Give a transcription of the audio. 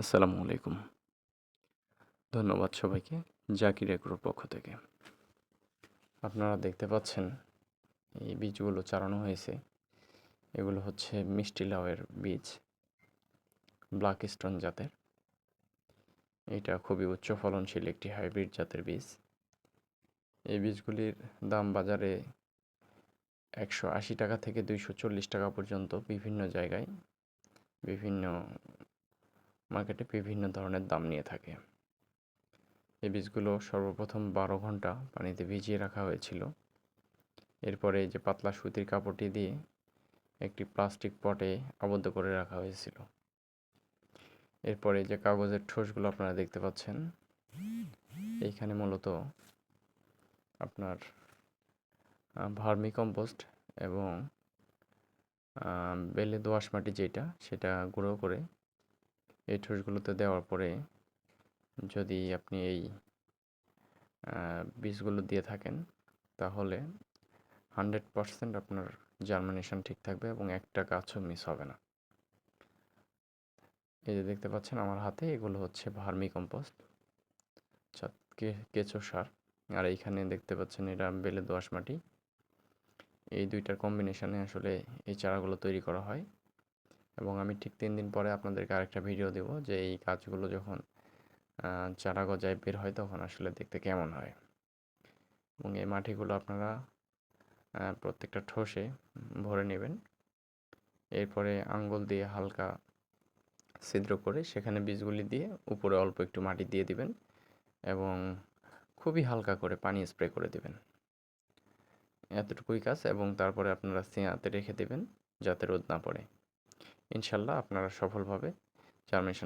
আসসালামু আলাইকুম। ধন্যবাদ সবাইকে, জাকির এগ্রোর পক্ষ থেকে। আপনারা দেখতে পাচ্ছেন, এই বীজগুলো চারানো হয়েছে। এগুলো হচ্ছে মিষ্টি লাউয়ের বীজ, ব্ল্যাক স্টোন জাতের। এটা খুবই উচ্চ ফলনশীল একটি হাইব্রিড জাতের বীজ। এই বীজগুলির দাম বাজারে একশো আশি টাকা থেকে দুইশো চল্লিশ টাকা পর্যন্ত বিভিন্ন জায়গায় বিভিন্ন মার্কেটে বিভিন্ন ধরনের দাম নিয়ে থাকে। এই বীজগুলো সর্বপ্রথম বারো ঘণ্টা পানিতে ভিজিয়ে রাখা হয়েছিল। এরপরে যে পাতলা সুতির কাপড়টি দিয়ে একটি প্লাস্টিক পটে আবদ্ধ করে রাখা হয়েছিল। এরপরে যে কাগজের ঠোসগুলো আপনারা দেখতে পাচ্ছেন। এইখানে মূলত আপনার ভার্মি কম্পোস্ট এবং বেলে দোআঁশ মাটি যেটা, সেটা গুঁড়ো করে এই ঠোসগুলোতে দেওয়ার পরে যদি আপনি এই বীজগুলো দিয়ে থাকেন, তাহলে হান্ড্রেড পারসেন্ট আপনার জার্মিনেশন ঠিক থাকবে এবং একটা গাছও মিস হবে না। এই যে দেখতে পাচ্ছেন আমার হাতে এগুলো হচ্ছে ভার্মি কম্পোস্ট কেঁচো সার, আর এইখানে দেখতে পাচ্ছেন এটা বেলে দোআঁশ মাটি। এই দুইটার কম্বিনেশনে আসলে এই চারাগুলো তৈরি করা হয়। এবং আমি ঠিক তিন দিন পরে আপনাদেরকে আরেকটা ভিডিও দেব যে এই গাছগুলো যখন চারা গজায় বের হয় তখন আসলে দেখতে কেমন হয়। এবং এই মাটিগুলো আপনারা প্রত্যেকটা ঠোসে ভরে নেবেন। এরপরে আঙ্গুল দিয়ে হালকা ছিদ্র করে সেখানে বীজগুলি দিয়ে উপরে অল্প একটু মাটি দিয়ে দিবেন এবং খুবই হালকা করে পানি স্প্রে করে দিবেন। এতটুকুই কাজ এবং তারপরে আপনারা সিঁয়াতে রেখে দেবেন যাতে রোদ না পড়ে। ইনশাল্লাহ আপনারা সফলভাবে জার্মিনেশন